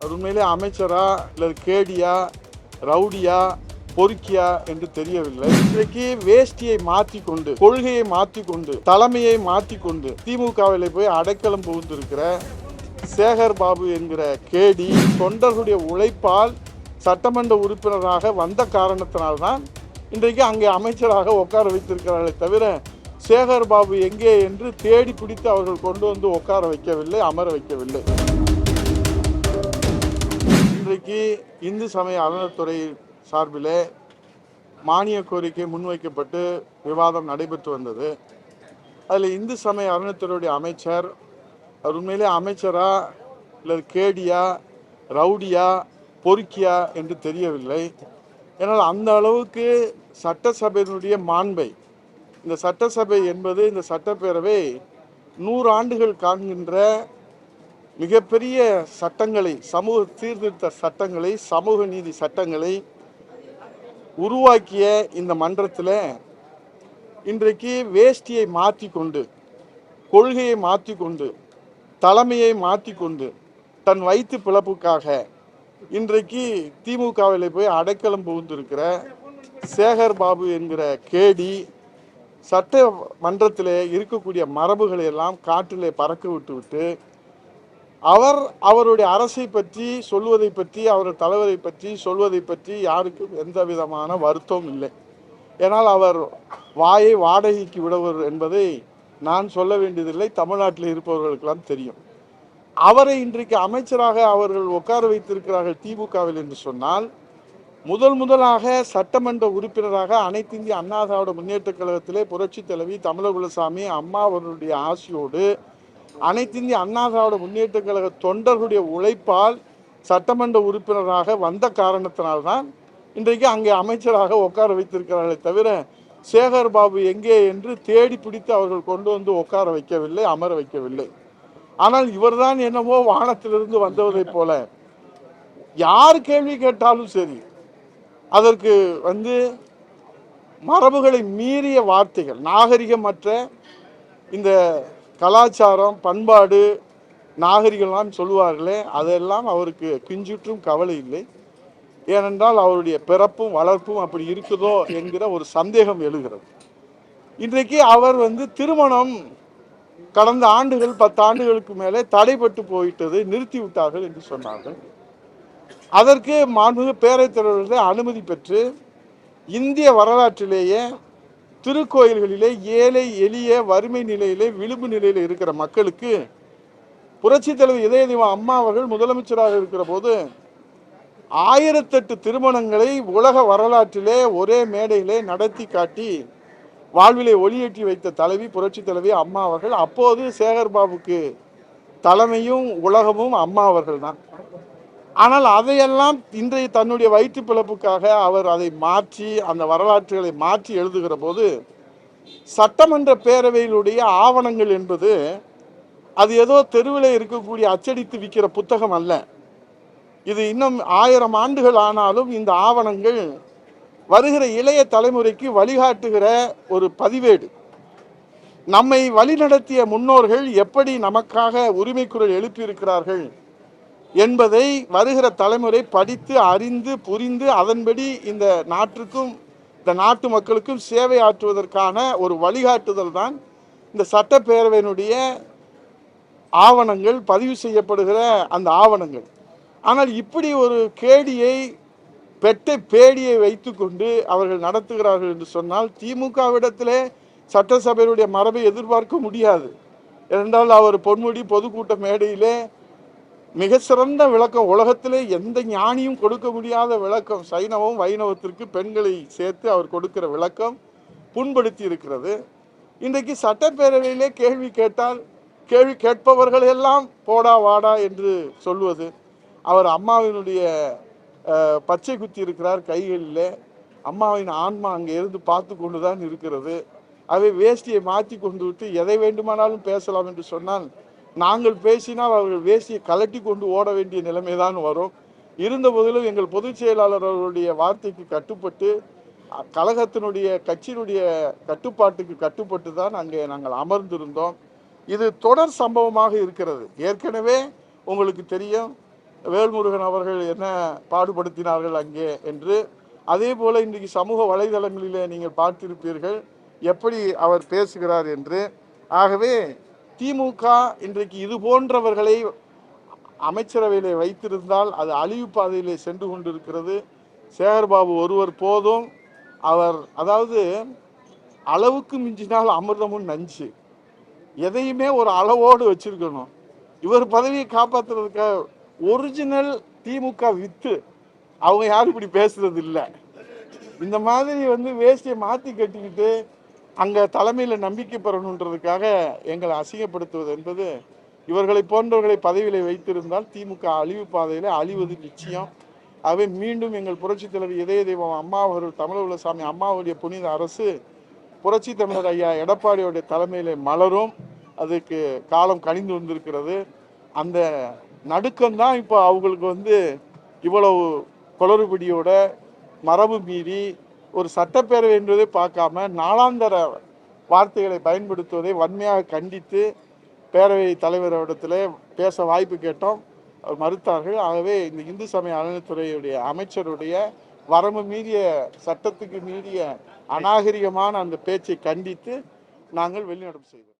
அது உண்மையிலே அமைச்சரா இல்லை கேடியா ரவுடியா பொறுக்கியா என்று தெரியவில்லை. இன்றைக்கு வேஷ்டியை மாற்றி கொண்டு கொள்கையை மாற்றி கொண்டு தலைமையை மாற்றி கொண்டு திமுகவில் போய் அடைக்கலம் புகுந்திருக்கிற சேகர் பாபு என்கிற கேடி தொண்டர்களுடைய உழைப்பால் சட்டமன்ற உறுப்பினராக வந்த காரணத்தினால்தான் இன்றைக்கு அங்கே அமைச்சராக உட்கார வைத்திருக்கிறார்களே தவிர சேகர் பாபு எங்கே என்று தேடி பிடித்து அவர்கள் கொண்டு வந்து உட்கார வைக்கவில்லை அமர வைக்கவில்லை. இன்றைக்கு இந்து சமய அறநிலைத்துறை சார்பிலே மானிய கோரிக்கை முன்வைக்கப்பட்டு விவாதம் நடைபெற்று வந்தது. அதில் இந்து சமய அறநிலைத்துறையுடைய அமைச்சர் அவர் உண்மையிலே அமைச்சரா இல்லை கேடியா ரவுடியா பொறுக்கியா என்று தெரியவில்லை. ஏன்னால் அந்த அளவுக்கு சட்டசபையினுடைய மாண்பை இந்த சட்டசபை என்பது இந்த சட்டப்பேரவை நூறு ஆண்டுகள் காண்கின்ற மிகப்பெரிய சட்டங்களை சமூக சீர்திருத்த சட்டங்களை சமூக நீதி சட்டங்களை உருவாக்கிய இந்த மன்றத்தில் இன்றைக்கு வேஷ்டியை மாற்றி கொண்டு கொள்கையை மாற்றி கொண்டு தலைமையை மாற்றி கொண்டு தன் வயிற்று பிழப்புக்காக இன்றைக்கு திமுகவில் போய் அடைக்கலம் புகுந்திருக்கிற சேகர் பாபு என்கிற கேடி சட்ட மன்றத்தில் இருக்கக்கூடிய மரபுகளை எல்லாம் காற்றிலே பறக்க விட்டு விட்டு அவர் அவருடைய அரசை பற்றி சொல்வதை பற்றி அவரது தலைவரை பற்றி சொல்வதை பற்றி யாருக்கும் எந்த விதமான வருத்தம் இல்லை. ஏனால் அவர் வாயை வாடகைக்கு விடுவர் என்பதை நான் சொல்ல வேண்டியதில்லை. தமிழ்நாட்டில் இருப்பவர்களுக்கெல்லாம் தெரியும். அவரை இன்றைக்கு அமைச்சராக அவர்கள் உட்கார வைத்திருக்கிறார்கள் திமுகவில் என்று சொன்னால் முதல் முதலாக சட்டமன்ற உறுப்பினராக அனைத்து இந்திய அண்ணா திராவிட முன்னேற்ற கழகத்திலே புரட்சி தலைவி தமிழகுலசாமி அம்மா அவர்களுடைய ஆசையோடு அனைத்து இந்திய அண்ணா திராவிட முன்னேற்ற கழக தொண்டர்களுடைய உழைப்பால் சட்டமன்ற உறுப்பினராக வந்த காரணத்தினால்தான் இன்றைக்கு அங்கே அமைச்சராக உட்கார வைத்திருக்கிறார்களே தவிர சேகர் பாபு எங்கே என்று தேடி பிடித்து அவர்கள் கொண்டு வந்து உட்கார வைக்கவில்லை அமர வைக்கவில்லை. ஆனால் இவர்தான் என்னவோ வானத்திலிருந்து வந்தவரைப் போல. யார் கேள்வி கேட்டாலும் சரி அதற்கு வந்து மரபுகளை மீறிய வார்த்தைகள் நாகரிகமற்ற இந்த கலாச்சாரம் பண்பாடு நாகரிகம்லாம் சொல்லுவார்களே அதெல்லாம் அவருக்கு கிஞ்சுற்றும் கவலை இல்லை. ஏனென்றால் அவருடைய பிறப்பும் வளர்ப்பும் அப்படி இருக்குதோ என்கிற ஒரு சந்தேகம் எழுகிறது. இன்றைக்கு அவர் வந்து திருமணம் கடந்த ஆண்டுகள் பத்து ஆண்டுகளுக்கு மேலே தடைப்பட்டு போயிட்டது நிறுத்தி விட்டார்கள் என்று சொன்னார்கள். அதற்கு மாண்புமிகு பேரவைத் தலைவர்களே அனுமதி பெற்று இந்திய வரலாற்றிலேயே திருக்கோயில்களிலே ஏழை எளிய வறுமை நிலையிலே விளிம்பு நிலையில் இருக்கிற மக்களுக்கு புரட்சி தலைவர் இதயதெய்வ அம்மா அவர்கள் முதலமைச்சராக இருக்கிற போது ஆயிரத்தெட்டு திருமணங்களை உலக வரலாற்றிலே ஒரே மேடையிலே நடத்தி காட்டி வாழ்விலை ஒளியேற்றி வைத்த தலைவி புரட்சி தலைவி அம்மா அவர்கள். அப்போது சேகர் பாபுக்கு தலைமையும் உலகமும் அம்மா அவர்கள் தான். ஆனால் அதையெல்லாம் இன்றைய தன்னுடைய வயிற்று பிழப்புக்காக அவர் அதை மாற்றி அந்த வரலாற்றுகளை மாற்றி எழுதுகிற போது சட்டமன்ற பேரவையிலுடைய ஆவணங்கள் என்பது அது ஏதோ தெருவில் இருக்கக்கூடிய அச்சடித்து விற்கிற புத்தகம் அல்ல. இது இன்னும் ஆயிரம் ஆண்டுகள் ஆனாலும் இந்த ஆவணங்கள் வருகிற இளைய தலைமுறைக்கு வழிகாட்டுகிற ஒரு பதிவேடு. நம்மை வழிநடத்திய முன்னோர்கள் எப்படி நமக்காக உரிமை குரல் எழுப்பியிருக்கிறார்கள் என்பதை வருகிற தலைமுறை படித்து அறிந்து புரிந்து அதன்படி இந்த நாட்டுக்கும் இந்த நாட்டு மக்களுக்கும் சேவை ஆற்றுவதற்கான ஒரு வழிகாட்டுதல் தான் இந்த சட்டப்பேரவையினுடைய ஆவணங்கள் பதிவு செய்யப்படுகிற அந்த ஆவணங்கள். ஆனால் இப்படி ஒரு கேடியை பெட்டை பேடியை வைத்துக்கொண்டு அவர்கள் நடத்துகிறார்கள் என்று சொன்னால் திமுகவிடத்திலே சட்டசபையினுடைய மரபை எதிர்பார்க்க முடியாது. ஏனென்றால் அவர் பொன்முடி பொதுக்கூட்ட மேடையிலே மிக சிறந்த விளக்கம். உலகத்திலே எந்த ஞானியும் கொடுக்க முடியாத விளக்கம். சைனவம் வைணவத்திற்கு பெண்களை சேர்த்து அவர் கொடுக்கிற விளக்கம் புண்படுத்தி இருக்கிறது. இன்றைக்கு சட்டப்பேரவையிலே கேள்வி கேட்டால் கேள்வி கேட்பவர்கள் எல்லாம் போடா வாடா என்று சொல்வது. அவர் அம்மாவினுடைய பச்சை குத்தி இருக்கிறார் கைகளில். அம்மாவின் ஆன்மா அங்கே இருந்து பார்த்து கொண்டு தான் இருக்கிறது. அவை வேஷ்டியை மாற்றி கொண்டு விட்டு எதை வேண்டுமானாலும் பேசலாம் என்று சொன்னால் நாங்கள் பேசினால் அவர்கள் வேசியை கலட்டி கொண்டு ஓட வேண்டிய நிலைமை தான் வரும். இருந்த போதிலும் எங்கள் பொதுச் செயலாளர் அவர்களுடைய வார்த்தைக்கு கட்டுப்பட்டு கழகத்தினுடைய கட்சியினுடைய கட்டுப்பாட்டுக்கு கட்டுப்பட்டு தான் அங்கே நாங்கள் அமர்ந்திருந்தோம். இது தொடர் சம்பவமாக இருக்கிறது. ஏற்கனவே உங்களுக்கு தெரியும் வேல்முருகன் அவர்கள் என்ன பாடுபடுத்தினார்கள் அங்கே என்று. அதே போல் இன்றைக்கு சமூக வலைதளங்களிலே நீங்கள் பார்த்திருப்பீர்கள் எப்படி அவர் பேசுகிறார் என்று. ஆகவே திமுக இன்றைக்கு இது போன்றவர்களை அமைச்சரவையிலே வைத்திருந்தால் அது அழிவு பாதையிலே சென்று கொண்டிருக்கிறது. சேகர்பாபு ஒருவர் போதும். அவர் அதாவது அளவுக்கு மிஞ்சினால் அமிர்தமும் நஞ்சு. எதையுமே ஒரு அளவோடு வச்சிருக்கணும். இவர் பதவியை காப்பாற்றுறதுக்காக ஒரிஜினல் திமுக வித்து. அவங்க யாரும் இப்படி பேசுறது இல்லை இந்த மாதிரி வந்து வேஷ்டியை மாற்றி கட்டிக்கிட்டு அங்கே தலைமையில் நம்பிக்கை பெறணுன்றதுக்காக எங்களை அசிங்கப்படுத்துவது என்பது இவர்களை போன்றவர்களை பதவியில் வைத்திருந்தால் திமுக அழிவு பாதையில் அழிவது நிச்சயம். ஆகவே மீண்டும் எங்கள் புரட்சி தலைவர் இதய தெய்வம் அம்மா அவர்கள் தமிழக சாமி அம்மாவுடைய புனித அரசு புரட்சி தமிழர் ஐயா எடப்பாடியோடைய தலைமையில் மலரும். அதுக்கு காலம் கனிந்து வந்திருக்கிறது. அந்த நடுக்கம்தான் இப்போ அவங்களுக்கு வந்து இவ்வளவு குளறுபடியோட மரபு மீறி ஒரு சட்டப்பேரவை என்பதை பார்க்காம நாளாந்தர வார்த்தைகளை பயன்படுத்துவதை வன்மையாக கண்டித்து பேரவை தலைவரிடத்தில் பேச வாய்ப்பு கேட்டோம். அவர் மறுத்தார்கள். ஆகவே இந்த இந்து சமய அறநிலைத்துறையுடைய அமைச்சருடைய வரம்பு மீறிய சட்டத்துக்கு மீறிய அநாகரிகமான அந்த பேச்சை கண்டித்து நாங்கள் வெளிநடப்பு செய்தோம்.